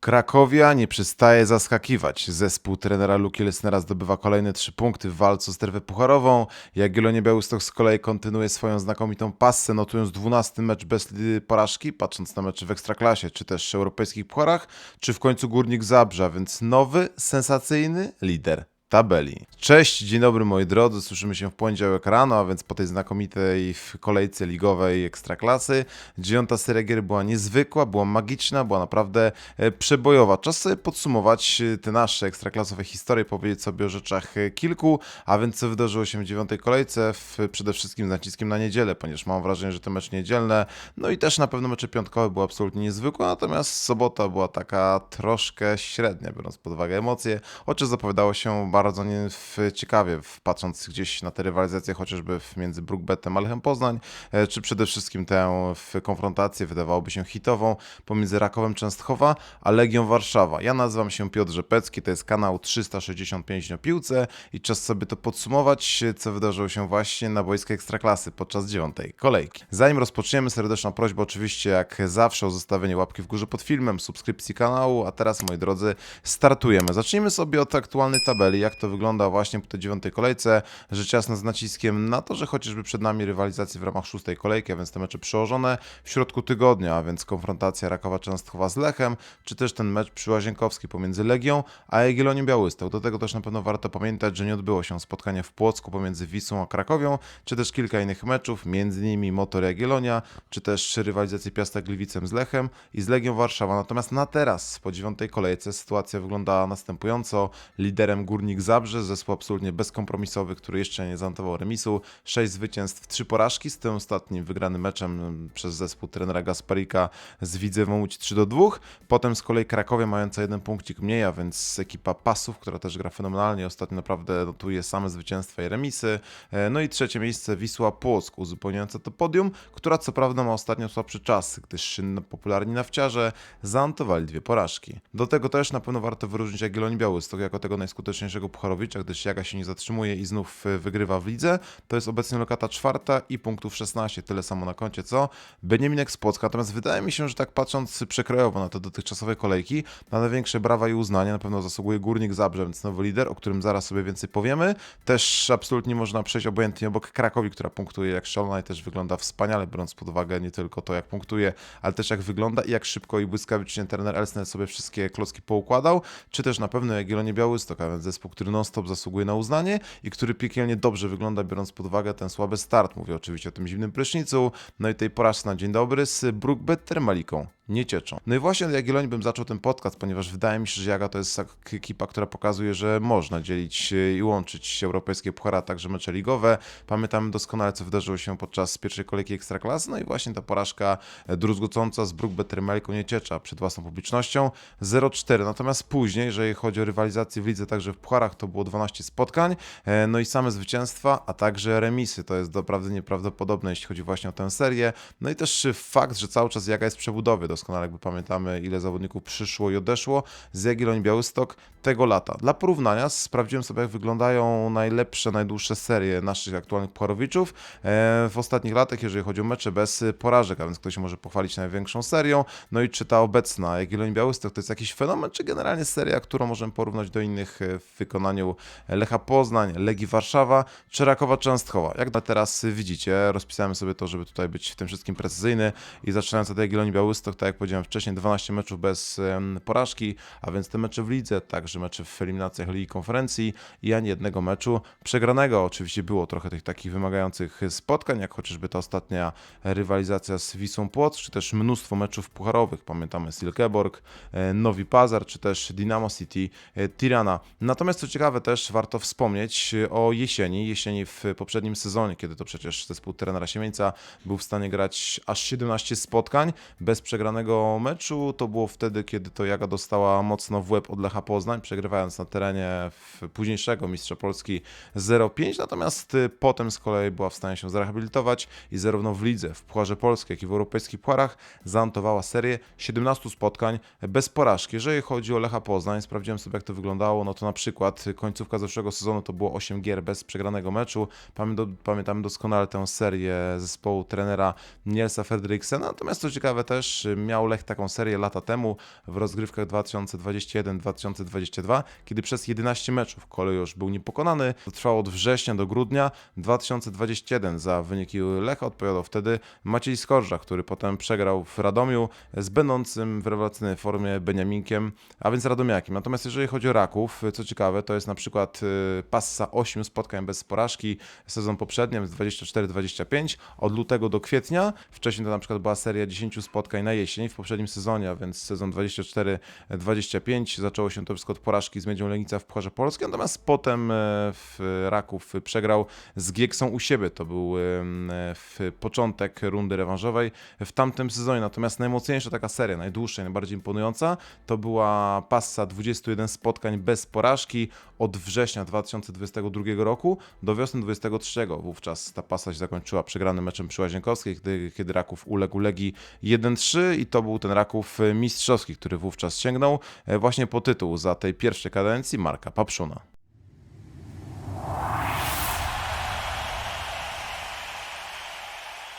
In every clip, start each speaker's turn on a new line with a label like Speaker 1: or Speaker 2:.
Speaker 1: Krakowia nie przestaje zaskakiwać. Zespół trenera Luki Lesnera zdobywa kolejne trzy punkty w walce o strefę pucharową. Jagiellonia Białystok z kolei kontynuuje swoją znakomitą passę, notując 12 mecz bez porażki, patrząc na mecze w Ekstraklasie, czy też europejskich pucharach, czy w końcu Górnik Zabrza, więc nowy, sensacyjny lider tabeli. Cześć, dzień dobry moi drodzy, słyszymy się w poniedziałek rano, a więc po tej znakomitej kolejce ligowej Ekstraklasy. Dziewiąta seria gier była niezwykła, była magiczna, była naprawdę e, przebojowa. Czas sobie podsumować e, te nasze ekstraklasowe historie, powiedzieć sobie o rzeczach e, kilku, a więc co wydarzyło się w dziewiątej kolejce, w, przede wszystkim z naciskiem na niedzielę, ponieważ mam wrażenie, że te mecze niedzielne, no i też na pewno mecze piątkowe były absolutnie niezwykłe, natomiast sobota była taka troszkę średnia, biorąc pod uwagę emocje, chociaż zapowiadało się bardzo nie w, ciekawie, w, patrząc gdzieś na te rywalizacje, chociażby między Brookbetem a Lechem Poznań, e, czy przede wszystkim tę konfrontację wydawałoby się hitową pomiędzy Rakowem Częstochowa a Legią Warszawa. Ja nazywam się Piotr Rzepecki, to jest kanał 365 o piłce i czas sobie to podsumować, co wydarzyło się właśnie na boisku Ekstraklasy podczas dziewiątej kolejki. Zanim rozpoczniemy, serdeczna prośba oczywiście jak zawsze o zostawienie łapki w górze pod filmem, subskrypcji kanału, a teraz moi drodzy startujemy. Zacznijmy sobie od aktualnej tabeli, jak to wygląda właśnie po tej dziewiątej kolejce. Rzecz jasna z naciskiem na to, że chociażby przed nami rywalizacje w ramach szóstej kolejki, a więc te mecze przełożone w środku tygodnia, a więc konfrontacja Rakowa Częstochowa z Lechem, czy też ten mecz przy Łazienkowskiej pomiędzy Legią a Jagiellonią Białystok. Do tego też na pewno warto pamiętać, że nie odbyło się spotkanie w Płocku pomiędzy Wisłą a Krakowią, czy też kilka innych meczów, między innymi Motor Jagiellonia, czy też rywalizację Piasta Gliwicem z Lechem i z Legią Warszawa. Natomiast na teraz, po dziewiątej kolejce, sytuacja wygląda następująco. Liderem Górnik Zabrze, zespół absolutnie bezkompromisowy, który jeszcze nie zanotował remisu. Sześć zwycięstw, trzy porażki, z tym ostatnim wygranym meczem mm, przez zespół trenera Gasparika z Widzewą Łódź 3 do 2. Potem z kolei Krakowie mająca jeden punkcik mniej, a więc ekipa Pasów, która też gra fenomenalnie. Ostatnio naprawdę notuje same zwycięstwa i remisy. E, No i trzecie miejsce Wisła Płock, uzupełniająca to podium, która co prawda ma ostatnio słabszy czas, gdyż popularni nawciarze zanotowali dwie porażki. Do tego też na pewno warto wyróżnić Jagiellonię Białystok jako tego najskuteczniejszego pucharowicza, gdyż Jaga się nie zatrzymuje i znów e, wygrywa w lidze. To jest obecnie lokata czwarta i punktów 16, tyle samo na koncie co Beniaminek z Płocka. Natomiast wydaje mi się, że tak patrząc przekrojowo na te dotychczasowe kolejki, na największe brawa i uznanie na pewno zasługuje Górnik Zabrze, więc nowy lider, o którym zaraz sobie więcej powiemy. Też absolutnie można przejść obojętnie obok Krakowi, która punktuje jak szalona i też wygląda wspaniale, biorąc pod uwagę nie tylko to, jak punktuje, ale też jak wygląda i jak szybko i błyskawicznie trener Elsner sobie wszystkie klocki poukładał, czy też na pewno Jagiellonie Białystok, a więc zespół, który non-stop zasługuje na uznanie i który piekielnie dobrze wygląda, biorąc pod uwagę ten słaby start. Mówię oczywiście o tym zimnym prysznicu, no i tej porażce na dzień dobry z Brookbet Termaliką nie cieczą. No i właśnie od Jagiellonii bym zaczął ten podcast, ponieważ wydaje mi się, że Jaga to jest tak ekipa, która pokazuje, że można dzielić i łączyć europejskie puchary, a także mecze ligowe. Pamiętamy doskonale, co wydarzyło się podczas pierwszej kolejki Ekstraklasy, no i właśnie ta porażka druzgocąca z Brookbet Termaliką nie ciecza przed własną publicznością 0-4. Natomiast później, jeżeli chodzi o rywalizację w lidze, także w pucharach, to było 12 spotkań, e, no i same zwycięstwa, a także remisy. To jest doprawdy nieprawdopodobne, jeśli chodzi właśnie o tę serię. No i też fakt, że cały czas Jaga jest w przebudowie. Doskonale jakby pamiętamy, ile zawodników przyszło i odeszło z Jagiellonii Białystok tego lata. Dla porównania sprawdziłem sobie, jak wyglądają najlepsze, najdłuższe serie naszych aktualnych pucharowiczów e, w ostatnich latach, jeżeli chodzi o mecze bez porażek, a więc ktoś może pochwalić największą serią. No i czy ta obecna Jagiellonii Białystok to jest jakiś fenomen, czy generalnie seria, którą możemy porównać do innych e, w wykonaniu Lecha Poznań, Legii Warszawa czy Rakowa Częstochowa. Jak na teraz widzicie, rozpisałem sobie to, żeby tutaj być w tym wszystkim precyzyjny i zaczynając od Jagiellonii Białystok, tak jak powiedziałem wcześniej, 12 meczów bez porażki, a więc te mecze w lidze, także mecze w eliminacjach Ligi Konferencji i ani jednego meczu przegranego. Oczywiście było trochę tych takich wymagających spotkań, jak chociażby ta ostatnia rywalizacja z Wisłą Płock, czy też mnóstwo meczów pucharowych. Pamiętamy Silkeborg, e, Novi Pazar, czy też Dynamo City e, Tirana. Natomiast co ciekawe też warto wspomnieć e, o jesieni. Jesieni w poprzednim sezonie, kiedy to przecież zespół trenera Siemieńca był w stanie grać aż 17 spotkań bez przegranego meczu. To było wtedy, kiedy to Jaga dostała mocno w łeb od Lecha Poznań, przegrywając na terenie późniejszego mistrza Polski 0-5, natomiast y, potem z kolei była w stanie się zrehabilitować i zarówno w lidze, w Pucharze Polskiej, jak i w europejskich pucharach zanotowała serię 17 spotkań bez porażki. Jeżeli chodzi o Lecha Poznań, sprawdziłem sobie jak to wyglądało, no to na przykład końcówka zeszłego sezonu to było 8 gier bez przegranego meczu. Pamię- Pamiętamy doskonale tę serię zespołu trenera Nielsa Fredriksena, natomiast co ciekawe też miał Lech taką serię lata temu w rozgrywkach 2021-2022, kiedy przez 11 meczów kolejorz był niepokonany. To trwało od września do grudnia 2021. Za wyniki Lecha odpowiadał wtedy Maciej Skorża, który potem przegrał w Radomiu z będącym w rewelacyjnej formie Beniaminkiem, a więc Radomiakiem. Natomiast jeżeli chodzi o Raków, co ciekawe, to jest na przykład y, passa 8 spotkań bez porażki sezon poprzednim z 24-25 od lutego do kwietnia. Wcześniej to na przykład była seria 10 spotkań na jesień w poprzednim sezonie, a więc sezon 24-25. Zaczęło się to wszystko od porażki z Miedzią Legnica w Pucharze Polskim, natomiast potem e, w Raków przegrał z Gieksą u siebie. To był e, w początek rundy rewanżowej w tamtym sezonie. Natomiast najmocniejsza taka seria, najdłuższa, najbardziej imponująca, to była passa 21 spotkań bez porażki od września 2022 roku do wiosny 2023. Wówczas ta pasa się zakończyła przegranym meczem przy Łazienkowskiej, kiedy, kiedy Raków uległ Legii 1-3 i to był ten Raków mistrzowski, który wówczas sięgnął e, właśnie po tytuł za tej pierwszej kadencji Marka Papszuna.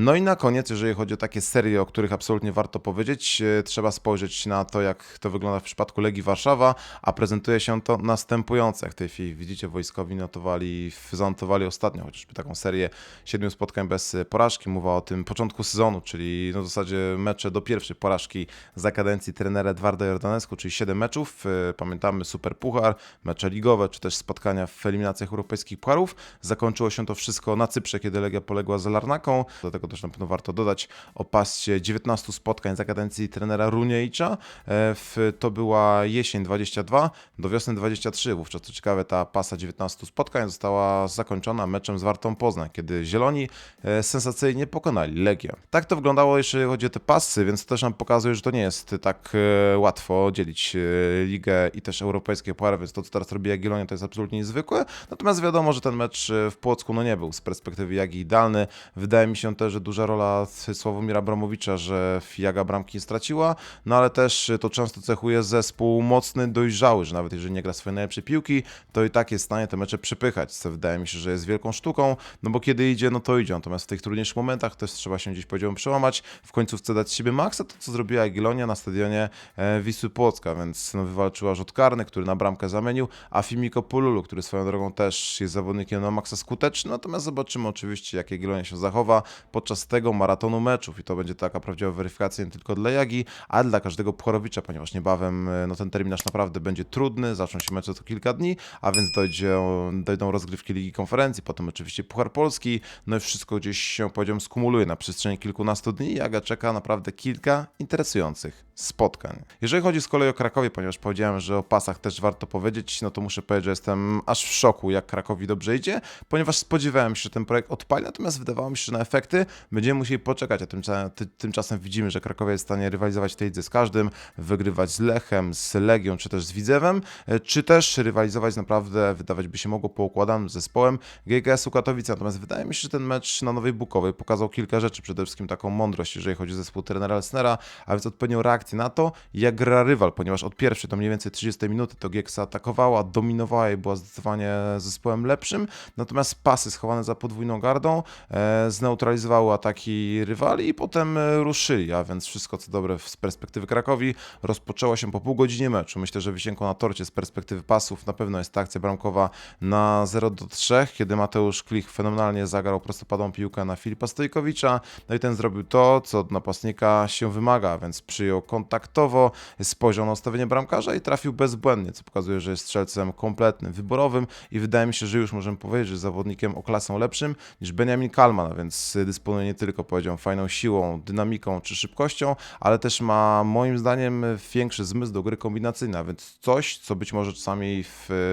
Speaker 1: No i na koniec, jeżeli chodzi o takie serie, o których absolutnie warto powiedzieć, e, trzeba spojrzeć na to, jak to wygląda w przypadku Legii Warszawa, a prezentuje się to następująco. Jak w tej chwili widzicie, wojskowi notowali, zanotowali ostatnio chociażby taką serię siedmiu spotkań bez porażki. Mowa o tym początku sezonu, czyli no w zasadzie mecze do pierwszej porażki za kadencji trenera Edwarda Jordanesku, czyli 7 meczów. E, Pamiętamy Super Puchar, mecze ligowe, czy też spotkania w eliminacjach europejskich pucharów. Zakończyło się to wszystko na Cyprze, kiedy Legia poległa za Larnaką. Dlatego też na pewno warto dodać o pasie 19 spotkań za kadencji trenera Runiejcza. W, to była jesień 22 do wiosny 23. Wówczas, co ciekawe, ta pasa 19 spotkań została zakończona meczem z Wartą Poznań, kiedy Zieloni e, sensacyjnie pokonali Legię. Tak to wyglądało, jeśli chodzi o te pasy, więc to też nam pokazuje, że to nie jest tak e, łatwo dzielić e, ligę i też europejskie puary, więc to, co teraz robi Jagiellonia, to jest absolutnie niezwykłe. Natomiast wiadomo, że ten mecz e, w Płocku no nie był z perspektywy Jagi idealny. Wydaje mi się też, że duża rola Sławomira Abramowicza, że Jaga bramki straciła, no ale też to często cechuje zespół mocny, dojrzały, że nawet jeżeli nie gra swoje najlepsze piłki, to i tak jest w stanie te mecze przepychać, co wydaje mi się, że jest wielką sztuką, no bo kiedy idzie, no to idzie, natomiast w tych trudniejszych momentach też trzeba się gdzieś, powiedziałbym, przełamać, w końcówce dać siebie maksa, to co zrobiła Jagiellonia na stadionie e, Wisły Płocka, więc no, wywalczyła rzut karny, który na bramkę zamienił, a Fimiko Pululu, który swoją drogą też jest zawodnikiem na maksa skuteczny, natomiast zobaczymy oczywiście, jak Jagiellonia się zachowa podczas tego maratonu meczów i to będzie taka prawdziwa weryfikacja nie tylko dla Jagi, ale dla każdego Pucharowicza, ponieważ niebawem e, no, ten terminarz naprawdę będzie trudny, zaczną się mecze co kilka dni, a więc dojdzie, dojdą rozgrywki Ligi Konferencji, potem oczywiście Puchar Polski, no i wszystko gdzieś się, powiedziałem, skumuluje na przestrzeni kilkunastu dni. Jaga czeka naprawdę kilka interesujących spotkań. Jeżeli chodzi z kolei o Krakowie, ponieważ powiedziałem, że o pasach też warto powiedzieć, no to muszę powiedzieć, że jestem aż w szoku, jak Krakowi dobrze idzie, ponieważ spodziewałem się, że ten projekt odpali, natomiast wydawało mi się, że na efekty będziemy musieli poczekać, a tymczasem, ty, tymczasem widzimy, że Krakowie jest w stanie rywalizować w tej lidze z każdym, wygrywać z Lechem, z Legią, czy też z Widzewem, e, czy też rywalizować naprawdę, wydawać by się mogło, poukładanym zespołem GKS-u Katowice. Natomiast wydaje mi się, że ten mecz na Nowej Bukowej pokazał kilka rzeczy, przede wszystkim taką mądrość, jeżeli chodzi o zespół trenera Elsnera, a więc odpowiednią reakcję na to, jak gra rywal, ponieważ od pierwszej do mniej więcej 30 minuty to Gieksa atakowała, dominowała i była zdecydowanie zespołem lepszym, natomiast pasy schowane za podwójną gardą e, zneutralizowały ataki rywali i potem e, ruszyli, a więc wszystko co dobre z perspektywy Krakowi rozpoczęło się po pół godzinie meczu. Myślę, że wisienką na torcie z perspektywy pasów na pewno jest ta akcja bramkowa na 0 do 3, kiedy Mateusz Klich fenomenalnie zagrał prostopadłą piłkę na Filipa Stojkowicza, no i ten zrobił to, co od napastnika się wymaga, więc przyjął kontaktowo, spojrzał na ustawienie bramkarza i trafił bezbłędnie, co pokazuje, że jest strzelcem kompletnym, wyborowym i wydaje mi się, że już możemy powiedzieć, że zawodnikiem o klasę lepszym niż Benjamin Kalman, a więc dysponuje nie tylko, powiedział, fajną siłą, dynamiką czy szybkością, ale też ma moim zdaniem większy zmysł do gry kombinacyjnej, a więc coś, co być może czasami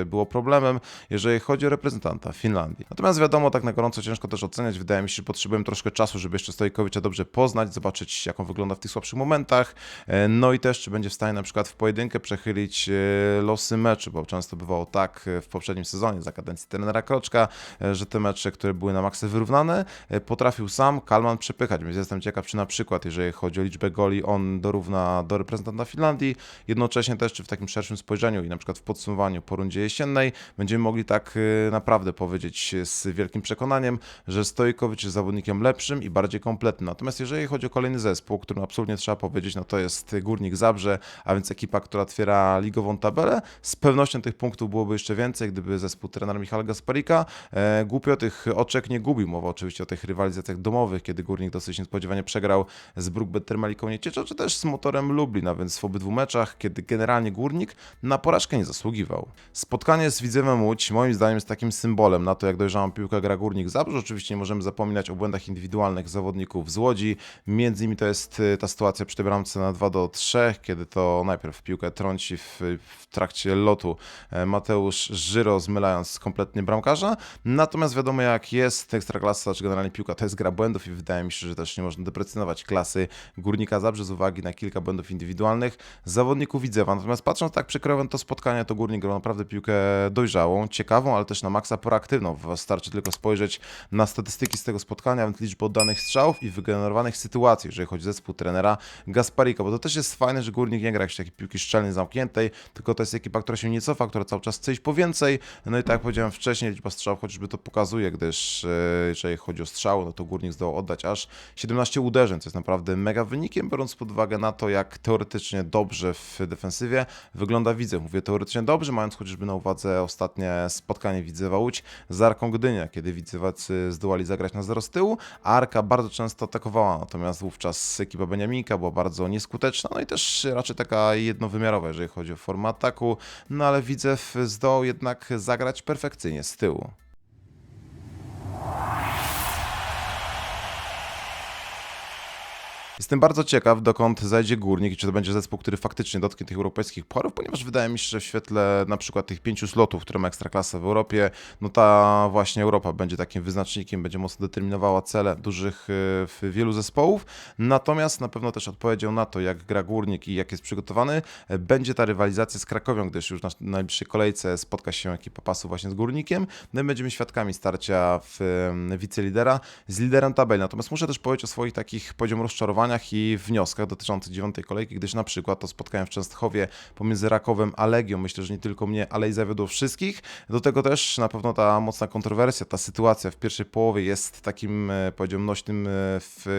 Speaker 1: było problemem, jeżeli chodzi o reprezentanta Finlandii. Natomiast wiadomo, tak na gorąco ciężko też oceniać. Wydaje mi się, że potrzebujemy troszkę czasu, żeby jeszcze Stojkowicza dobrze poznać, zobaczyć, jak on wygląda w tych słabszych momentach. E, No i też, czy będzie w stanie na przykład w pojedynkę przechylić e, losy meczu, bo często bywało tak e, w poprzednim sezonie za kadencji trenera Kroczka, że te mecze, które były na maksa wyrównane, potrafił sam sam Kalman przepychać, więc jestem ciekaw, czy na przykład, jeżeli chodzi o liczbę goli, on dorówna do reprezentanta Finlandii, jednocześnie też, czy w takim szerszym spojrzeniu i na przykład w podsumowaniu po rundzie jesiennej będziemy mogli tak y, naprawdę powiedzieć z wielkim przekonaniem, że Stojkowicz jest zawodnikiem lepszym i bardziej kompletnym. Natomiast jeżeli chodzi o kolejny zespół, o którym absolutnie trzeba powiedzieć, no to jest Górnik Zabrze, a więc ekipa, która otwiera ligową tabelę. Z pewnością tych punktów byłoby jeszcze więcej, gdyby zespół trenera Michała Gasparika e, głupio tych oczek nie gubił. Mowa oczywiście o tych rywalizacjach domowych, kiedy Górnik dosyć niespodziewanie przegrał z Brookbet Termaliką Niecieczą, czy też z Motorem Lublin, a więc w obydwu meczach, kiedy generalnie Górnik na porażkę nie zasługiwał. Spotkanie z Widzewem Łódź moim zdaniem jest takim symbolem na to, jak dojrzałą piłkę gra Górnik Zabrze. Oczywiście nie możemy zapominać o błędach indywidualnych zawodników z Łodzi. Między innymi to jest y, ta sytuacja przy tej bramce na 2 do 3, kiedy to najpierw piłkę trąci w, w trakcie lotu e, Mateusz Żyro, zmylając kompletnie bramkarza. Natomiast wiadomo jak jest Ekstraklasa, czy generalnie piłka, to jest gra błędów i wydaje mi się, że też nie można deprecjonować klasy Górnika Zabrze z uwagi na kilka błędów indywidualnych zawodników Widzewa. Natomiast patrząc tak przykrojem to spotkanie, to Górnik grał naprawdę piłkę dojrzałą, ciekawą, ale też na maksa proaktywną. Wystarczy tylko spojrzeć na statystyki z tego spotkania, więc liczbę oddanych strzałów i wygenerowanych sytuacji, jeżeli chodzi o zespół trenera Gasparika, bo to też jest fajne, że Górnik nie gra jakiejś takiej piłki szczelnie zamkniętej, tylko to jest ekipa, która się nie cofa, która cały czas chce iść po więcej. No i tak jak powiedziałem wcześniej, liczba strzałów chociażby to pokazuje, gdyż e, jeżeli chodzi o strzały, no to Górnik zdołał oddać aż 17 uderzeń, co jest naprawdę mega wynikiem, biorąc pod uwagę na to, jak teoretycznie dobrze w defensywie wygląda Widzew. Mówię teoretycznie dobrze, mając chociażby na uwadze ostatnie spotkanie Widzewa Łódź z Arką Gdynia, kiedy Widzewacy zdołali zagrać na zero z tyłu, a Arka bardzo często atakowała, natomiast wówczas ekipa Beniaminka była bardzo nieskuteczna, no i też raczej taka jednowymiarowa, jeżeli chodzi o formę ataku, no ale Widzew zdołał jednak zagrać perfekcyjnie z tyłu. Jestem bardzo ciekaw, dokąd zajdzie Górnik i czy to będzie zespół, który faktycznie dotknie tych europejskich porów, ponieważ wydaje mi się, że w świetle na przykład tych pięciu slotów, które ma Ekstraklasa w Europie, no ta właśnie Europa będzie takim wyznacznikiem, będzie mocno determinowała cele dużych y, wielu zespołów. Natomiast na pewno też odpowiedzią na to, jak gra Górnik i jak jest przygotowany, będzie ta rywalizacja z Krakowią, gdyż już na najbliższej kolejce spotka się ekipa pasu właśnie z Górnikiem. No i będziemy świadkami starcia w y, wicelidera z liderem tabeli. Natomiast muszę też powiedzieć o swoich takich poziom rozczarowania i wnioskach dotyczących dziewiątej kolejki, gdyż na przykład to spotkałem w Częstochowie pomiędzy Rakowem a Legią. Myślę, że nie tylko mnie, ale i zawiodło wszystkich. Do tego też na pewno ta mocna kontrowersja, ta sytuacja w pierwszej połowie jest takim, e, powiedziałbym, nośnym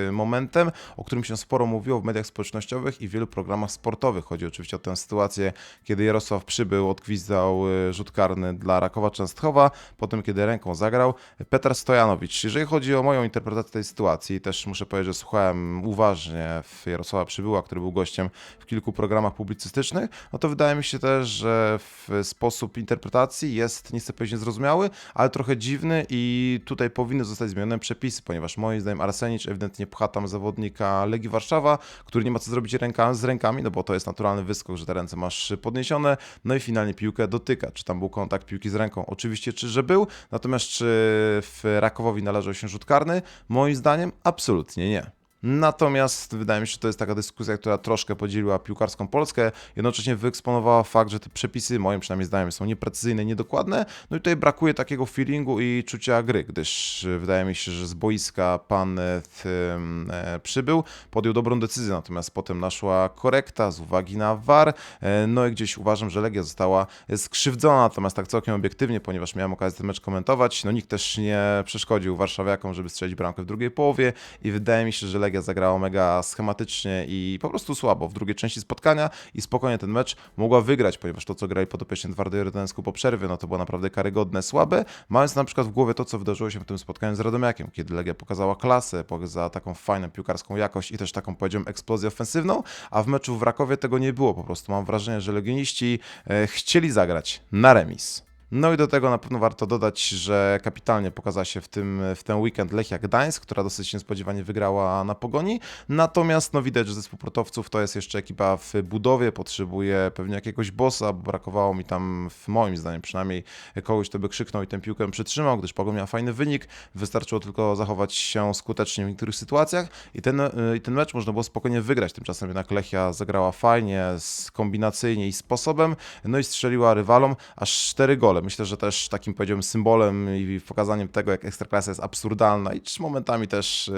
Speaker 1: e, momentem, o którym się sporo mówiło w mediach społecznościowych i w wielu programach sportowych. Chodzi oczywiście o tę sytuację, kiedy Jarosław przybył, odgwizdał e, rzut karny dla Rakowa Częstochowa, potem kiedy ręką zagrał Petar Stojanowicz. Jeżeli chodzi o moją interpretację tej sytuacji, też muszę powiedzieć, że słuchałem uważnie w Jarosława Przybyła, który był gościem w kilku programach publicystycznych, no to wydaje mi się też, że sposób interpretacji jest, nie chcę powiedzieć niezrozumiały, ale trochę dziwny i tutaj powinny zostać zmienione przepisy, ponieważ moim zdaniem Arsenicz ewidentnie pcha tam zawodnika Legii Warszawa, który nie ma co zrobić ręka, z rękami, no bo to jest naturalny wyskok, że te ręce masz podniesione, no i finalnie piłkę dotyka. Czy tam był kontakt piłki z ręką? Oczywiście, czy że był, natomiast czy w Rakowowi należał się rzut karny? Moim zdaniem absolutnie nie. Natomiast wydaje mi się, że to jest taka dyskusja, która troszkę podzieliła piłkarską Polskę, jednocześnie wyeksponowała fakt, że te przepisy, moim przynajmniej zdaniem, są nieprecyzyjne, niedokładne. No i tutaj brakuje takiego feelingu i czucia gry, gdyż e, wydaje mi się, że z boiska pan e, e, przybył, podjął dobrą decyzję, natomiast potem naszła korekta z uwagi na VAR. No i gdzieś uważam, że Legia została skrzywdzona, natomiast tak całkiem obiektywnie, ponieważ miałem okazję ten mecz komentować. No nikt też nie przeszkodził warszawiakom, żeby strzelić bramkę w drugiej połowie i wydaje mi się, że Legia zagrała mega schematycznie i po prostu słabo w drugiej części spotkania i spokojnie ten mecz mogła wygrać, ponieważ to, co grali podopieczni Twardej Jordańsku po przerwie, no to było naprawdę karygodne, słabe, mając na przykład w głowie to, co wydarzyło się w tym spotkaniu z Radomiakiem, kiedy Legia pokazała klasę, pokazała taką fajną piłkarską jakość i też taką, powiedziałem, eksplozję ofensywną, a w meczu w Rakowie tego nie było, po prostu mam wrażenie, że legioniści e, chcieli zagrać na remis. No i do tego na pewno warto dodać, że kapitalnie pokazała się w, tym, w ten weekend Lechia Gdańsk, która dosyć niespodziewanie wygrała na Pogoni. Natomiast no widać, że zespół portowców to jest jeszcze ekipa w budowie, potrzebuje pewnie jakiegoś bossa, bo brakowało mi tam, w moim zdaniem przynajmniej, kogoś, kto by krzyknął i tę piłkę przytrzymał, gdyż Pogoń miała fajny wynik, wystarczyło tylko zachować się skutecznie w niektórych sytuacjach i ten, i ten mecz można było spokojnie wygrać. Tymczasem jednak Lechia zagrała fajnie, kombinacyjnie i sposobem, no i strzeliła rywalom aż 4 gole. Myślę, że też takim powiedziałbym symbolem i pokazaniem tego, jak Ekstraklasa jest absurdalna i momentami też e,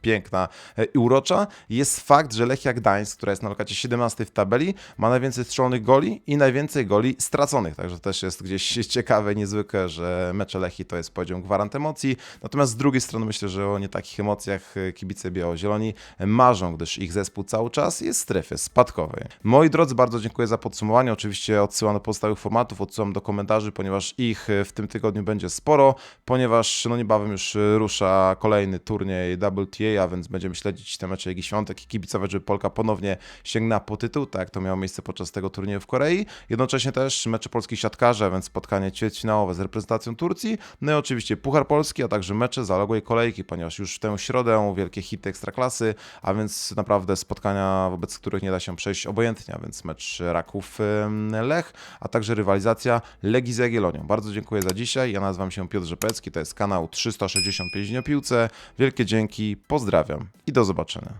Speaker 1: piękna i urocza, jest fakt, że Lechia Gdańsk, która jest na lokacie 17 w tabeli, ma najwięcej strzelonych goli i najwięcej goli straconych. Także też jest gdzieś ciekawe, niezwykłe, że mecze Lechii to jest powiedział gwarant emocji. Natomiast z drugiej strony myślę, że o nie takich emocjach e, kibice biało-zieloni marzą, gdyż ich zespół cały czas jest w strefie spadkowej. Moi drodzy, bardzo dziękuję za podsumowanie. Oczywiście odsyłam do pozostałych formatów, odsyłam do komentarzy, ponieważ ich e, w tym tygodniu będzie sporo, ponieważ no niebawem już e, rusza kolejny turniej WTA, a więc będziemy śledzić te mecze Ligi Świątek i kibicować, żeby Polka ponownie sięgnęła po tytuł, tak to miało miejsce podczas tego turnieju w Korei. Jednocześnie też mecze polskich siatkarzy, a więc spotkanie ćwierćfinałowe z reprezentacją Turcji, no i oczywiście Puchar Polski, a także mecze zaległej kolejki, ponieważ już w tę środę wielkie hity Ekstraklasy, a więc naprawdę spotkania, wobec których nie da się przejść obojętnie, a więc mecz Raków ym, Lech, a także rywalizacja Legii z. Bardzo dziękuję za dzisiaj. Ja nazywam się Piotr Rzepecki, to jest kanał 365 dni o piłce. Wielkie dzięki, pozdrawiam i do zobaczenia.